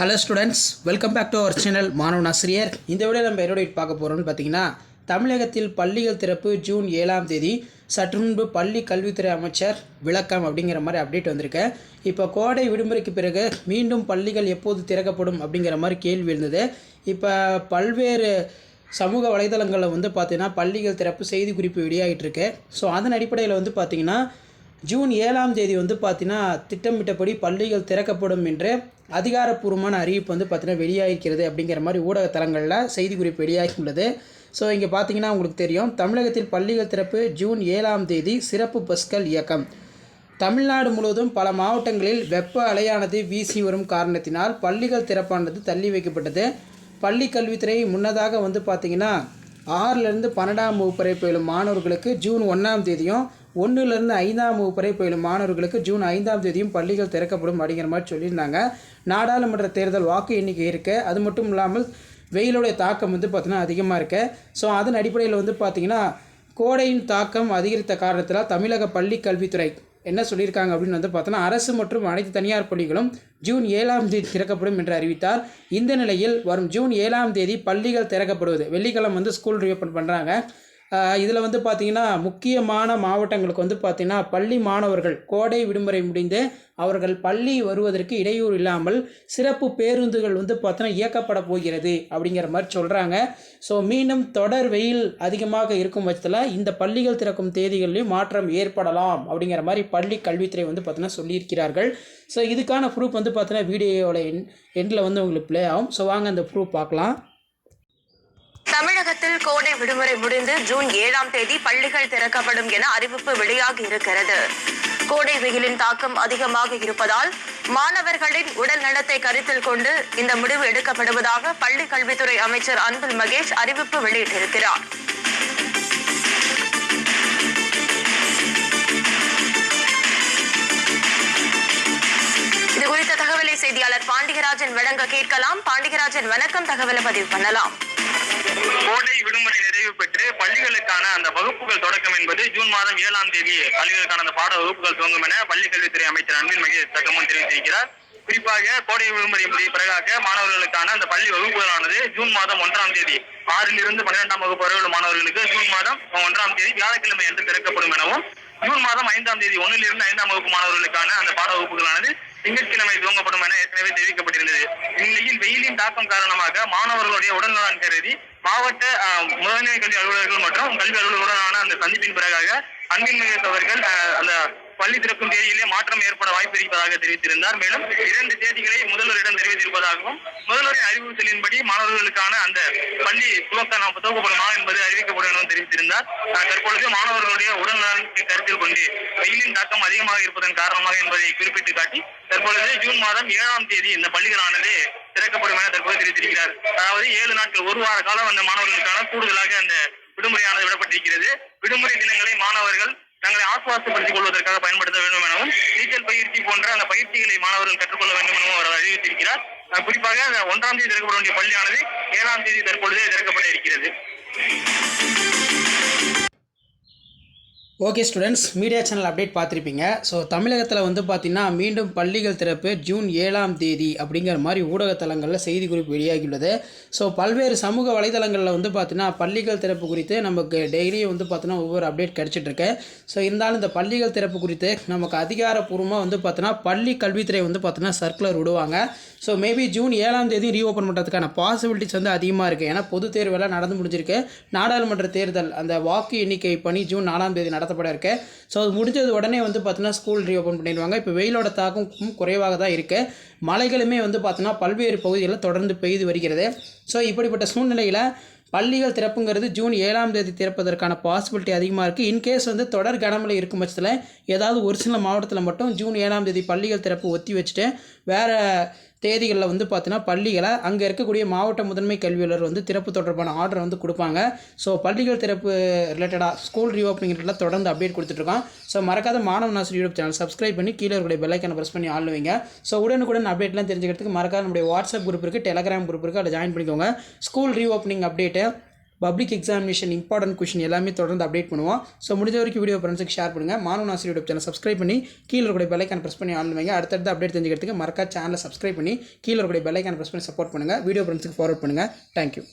Hello students welcome back to our channel மாணவன் ஆசிரியர் இந்த விட நம்ம என்னோட பார்க்க போகிறோம்னு பார்த்தீங்கன்னா தமிழகத்தில் பள்ளிகள் திறப்பு ஜூன் ஏழாம் தேதி. சற்று முன்பு பள்ளி கல்வித்துறை அமைச்சர் விளக்கம் அப்படிங்கிற மாதிரி அப்டேட் வந்திருக்கேன் இப்போ கோடை விடுமுறைக்கு பிறகு மீண்டும் பள்ளிகள் எப்போது திறக்கப்படும் அப்படிங்கிற மாதிரி கேள்வி இருந்தது இப்போ பல்வேறு சமூக வலைதளங்களில் வந்து பார்த்திங்கன்னா பள்ளிகள் திறப்பு செய்தி குறிப்பு வெளியாகிட்டு இருக்கு. ஸோ அதன் அடிப்படையில் வந்து பார்த்திங்கன்னா ஜூன் ஏழாம் தேதி வந்து பார்த்தீங்கன்னா திட்டமிட்டபடி பள்ளிகள் திறக்கப்படும் என்று அதிகாரப்பூர்வமான அறிவிப்பு வந்து பார்த்தீங்கன்னா வெளியாகிருக்கிறது அப்படிங்கிற மாதிரி ஊடகத்தலங்களில் செய்தி குறிப்பு வெளியாகியுள்ளது. ஸோ இங்கே பார்த்தீங்கன்னா உங்களுக்கு தெரியும். தமிழகத்தில் பள்ளிகள் திறப்பு ஜூன் ஏழாம் தேதி சிறப்பு பஸ்கள் இயக்கம். தமிழ்நாடு முழுவதும் பல மாவட்டங்களில் வெப்ப அலையானது வீசி வரும் காரணத்தினால் பள்ளிகள் திறப்பானது தள்ளி வைக்கப்பட்டது. பள்ளி கல்வித்துறை முன்னதாக வந்து பார்த்திங்கன்னா ஆறிலிருந்து பன்னெண்டாம் வகுப்பு வரை பயிலும் மாணவர்களுக்கு ஜூன் ஒன்றாம் தேதியும் ஒன்றுலேருந்து ஐந்தாம் வகுப்பு வரை பயிலும் மாணவர்களுக்கு ஜூன் ஐந்தாம் தேதியும் பள்ளிகள் திறக்கப்படும் அப்படிங்கிற மாதிரி சொல்லியிருந்தாங்க. நாடாளுமன்ற தேர்தல் வாக்கு எண்ணிக்கை இருக்குது அது மட்டும் இல்லாமல் வெயிலுடைய தாக்கம் வந்து பார்த்திங்கன்னா அதிகமாக இருக்கு. ஸோ அதன் அடிப்படையில் வந்து பார்த்திங்கன்னா கோடையின் தாக்கம் அதிகரித்த காரணத்தில் தமிழக பள்ளி கல்வித்துறை என்ன சொல்லியிருக்காங்க அப்படின்னு வந்து பார்த்தோன்னா அரசு மற்றும் அனைத்து தனியார் பள்ளிகளும் ஜூன் ஏழாம் தேதி திறக்கப்படும் என்று அறிவித்தார். இந்த நிலையில் வரும் ஜூன் ஏழாம் தேதி பள்ளிகள் திறக்கப்படுவது. வெள்ளிக்கிழமை வந்து ஸ்கூல் ரீஓப்பன் பண்ணுறாங்க இதில் வந்து பார்த்திங்கன்னா முக்கியமான மாவட்டங்களுக்கு வந்து பார்த்திங்கன்னா பள்ளி மாணவர்கள் கோடை விடுமுறை முடிந்து அவர்கள் பள்ளி வருவதற்கு இடையூறு இல்லாமல் சிறப்பு பேருந்துகள் வந்து பார்த்தோன்னா இயக்கப்பட போகிறது அப்படிங்கிற மாதிரி சொல்கிறாங்க ஸோ மீண்டும் தொடர் வெயில் அதிகமாக இருக்கும் பட்சத்தில் இந்த பள்ளிகள் திறக்கும் தேதிகளிலும் மாற்றம் ஏற்படலாம் அப்படிங்கிற மாதிரி பள்ளி கல்வித்துறை வந்து பார்த்தீங்கன்னா சொல்லியிருக்கிறார்கள். ஸோ இதுக்கான ப்ரூஃப் வந்து பார்த்தீங்கன்னா வீடியோவோட என் எண்டில் வந்து உங்களுக்கு ப்ளே ஆகும். ஸோ வாங்க அந்த ப்ரூஃப் பார்க்கலாம். தமிழகத்தில் கோடை விடுமுறை முடிந்து ஜூன் ஏழாம் தேதி பள்ளிகள் திறக்கப்படும் என அறிவிப்பு வெளியாகி இருக்கிறது. கோடை வெயிலின் தாக்கம் அதிகமாக இருப்பதால் மாணவர்களின் உடல் நலத்தை கருத்தில் கொண்டு இந்த முடிவு எடுக்கப்படுவதாக பள்ளி கல்வித்துறை அமைச்சர் அன்பில் மகேஷ் அறிவிப்பு வெளியிட்டிருக்கிறார். இது குறித்த தகவலை செய்தியாளர் பாண்டிகராஜன் வழங்க கேட்கலாம். பாண்டிகராஜன் வணக்கம். தகவலை பதிவு பண்ணலாம். கோடை விடுமுறை நிறைவு பெற்று பள்ளிகளுக்கான அந்த வகுப்புகள் தொடக்கம் என்பது ஜூன் மாதம் ஏழாம் தேதி பள்ளிகளுக்கான அந்த பாட வகுப்புகள் துவங்கும் என பள்ளிக் கல்வித்துறை அமைச்சர் அன்பில் மகேஷ் தகவல் தெரிவித்திருக்கிறார். குறிப்பாக கோடை விடுமுறை பிறகாக மாணவர்களுக்கான அந்த பள்ளி வகுப்புகளானது ஜூன் மாதம் ஒன்றாம் தேதி ஆறிலிருந்து பன்னிரெண்டாம் வகுப்பு வரை உள்ள மாணவர்களுக்கு ஜூன் மாதம் ஒன்றாம் தேதி வியாழக்கிழமை என்று திறக்கப்படும் எனவும் ஜூன் மாதம் ஐந்தாம் தேதி ஒன்னிலிருந்து ஐந்தாம் வகுப்பு மாணவர்களுக்கான அந்த பாட வகுப்புகளானது திங்கட்கிழமை துவங்கப்படும் என ஏற்கனவே தெரிவிக்கப்பட்டிருந்தது. இந்நிலையில் வெயிலின் தாக்கம் காரணமாக மாணவர்களுடைய உடல்நலன் கருதி மாவட்ட முதன்மை கல்வி அலுவலர்கள் மற்றும் கல்வி அலுவலர்களுடனான அந்த சந்திப்பின் பிறகாக அன்பின் மகேஷ் அவர்கள் அஹ், அந்த பள்ளி திறக்கும் தேதியிலே மாற்றம் ஏற்பட வாய்ப்பு இருப்பதாக தெரிவித்திருந்தார். மேலும் இரண்டு தேதிகளை முதல்வரிடம் தெரிவித்திருப்பதாகவும் முதல்வரின் அறிவுறுத்தலின்படி மாணவர்களுக்கான அந்த பள்ளி துவக்க துவக்கப்படுமா என்பது அறிவிக்கப்படும் எனவும் தெரிவித்திருந்தார். தற்பொழுது மாணவர்களுடைய உடல் கருத்தில் கொண்டு வெயிலின் தாக்கம் அதிகமாக இருப்பதன் காரணமாக என்பதை குறிப்பிட்டு காட்டி தற்பொழுது ஜூன் மாதம் ஏழாம் தேதி இந்த பள்ளிகளானது திறக்கப்படும் என தற்போது தெரிவித்திருக்கிறார். அதாவது ஏழு நாட்கள் ஒரு வார காலம் அந்த மாணவர்களுக்கான கூடுதலாக அந்த விடுமுறையானது விடப்பட்டிருக்கிறது. விடுமுறை தினங்களை மாணவர்கள் தங்களை ஆசுவாசப்படுத்திக் கொள்வதற்காக பயன்படுத்த வேண்டும் எனவும் நீச்சல் பயிற்சி போன்ற அந்த பயிற்சிகளை மாணவர்கள் கற்றுக்கொள்ள வேண்டும் எனவும் அவர் அறிவித்திருக்கிறார் குறிப்பாக அந்த ஒன்றாம் தேதி திறக்கப்பட வேண்டிய பள்ளியானது ஏழாம் தேதி தற்பொழுது திறக்கப்பட இருக்கிறது. Okay students media channel update பார்த்துருப்பீங்க ஸோ தமிழகத்தில் வந்து பார்த்திங்கன்னா மீண்டும் பள்ளிகள் திறப்பு ஜூன் ஏழாம் தேதி அப்படிங்கிற மாதிரி ஊடகத்தலங்களில் செய்தி குறிப்பு வெளியாகியுள்ளது. ஸோ பல்வேறு சமூக வலைதளங்களில் வந்து பார்த்திங்கன்னா பள்ளிகள் திறப்பு குறித்து நமக்கு டெய்லியும் வந்து பார்த்தினா ஒவ்வொரு அப்டேட் கிடச்சிட்ருக்கு. ஸோ இருந்தாலும் இந்த பள்ளிகள் திறப்பு குறித்து நமக்கு அதிகாரப்பூர்வமாக வந்து பார்த்தோன்னா பள்ளி கல்வித்துறை வந்து பார்த்தீங்கன்னா சர்க்குலர் விடுவாங்க. ஸோ மேபி ஜூன் ஏழாம் தேதி ரீஓப்பன் பண்ணுறதுக்கான பாசிபிலிட்டிஸ் வந்து அதிகமாக இருக்குது ஏன்னா பொது தேர்வெல்லாம் நடந்து முடிஞ்சிருக்கு. நாடாளுமன்ற தேர்தல் அந்த வாக்கு எண்ணிக்கை பணி ஜூன் நாலாம் தேதி நடத்தப்பட இருக்கு. ஸோ அது முடிஞ்சது உடனே வந்து பார்த்தீங்கன்னா ஸ்கூல் ரீஓப்பன் பண்ணிடுவாங்க. இப்போ வெயிலோட தாக்கம் குறைவாக தான் இருக்குது மழைகளுமே வந்து பார்த்தீங்கன்னா பல்வேறு பகுதிகளில் தொடர்ந்து பெய்து வருகிறது. ஸோ இப்படிப்பட்ட சூழ்நிலையில் பள்ளிகள் திறப்புங்கிறது ஜூன் ஏழாம் தேதி திறப்பதற்கான பாசிபிலிட்டி அதிகமாக இருக்குது இன்கேஸ் வந்து தொடர் கனமழை இருக்கும் பட்சத்தில் ஏதாவது ஒரு சில மாவட்டத்தில் மட்டும் ஜூன் ஏழாம் தேதி பள்ளிகள் திறப்பு ஒத்தி வச்சுட்டு வேறு தேதிகளில் வந்து பார்த்தீங்கன்னா பள்ளிகளை அங்கே இருக்கக்கூடிய மாவட்ட முதன்மை கல்வியாளர் வந்து திறப்பு தொடர்பான ஆர்டர் வந்து கொடுப்பாங்க. ஸோ பள்ளிகள் திறப்பு ரிலேட்டடாக ஸ்கூல் ரீஓப்பனிங்கில் தொடர்ந்து அப்டேட் கொடுத்துட்ருக்கோம் ஸோ மறக்காத மாணவ நாசர் யூடியூப் சேனல் சப்ஸ்கிரைப் பண்ணி கீழே இருக்கக்கூடிய பெல்லைக்கான ப்ரெஸ் பண்ணி ஆள் வைங்க. ஸோ உடனுக்குடன் அப்டேட்லாம் தெரிஞ்சுக்கிறதுக்கு மறக்காத நம்முடைய வாட்ஸ்அப் குரூப் இருக்குது டெலகிராம் குரூப் இருக்குது அதில் ஜாயின் பண்ணிக்கோங்க. School reopening public examination important question எல்லாமே தொடர்ந்து அப்டேட் பண்ணுவோம். ஸோ முடிஞ்ச வரைக்கும் வீடியோ ஃப்ரெண்ட்ஸுக்கு ஷேர் பண்ணுங்கள் மாணவன் ஆசிரியர் யூடியூப் சேனல் சப்ஸ்கிரைப் பண்ணி கீழே இருக்கக்கூடிய பெல்லைக்கான ப்ரெஸ் பண்ணி ஆன் வைங்க. அடுத்தடுத்து அப்டேட் தெரிஞ்சுக்கிறதுக்கு மறக்கா சேனலை சப்ஸ்கிரைப் பண்ணி கீழே இருக்கக்கூடிய பெல்லைக்கான ப்ரெஸ் பண்ணி சப்போர்ட் பண்ணுங்கள் வீடியோ ஃப்ரெண்ட்ஸுக்கு ஃபார்வர்ட் பண்ணுங்கள் தேங்க்யூ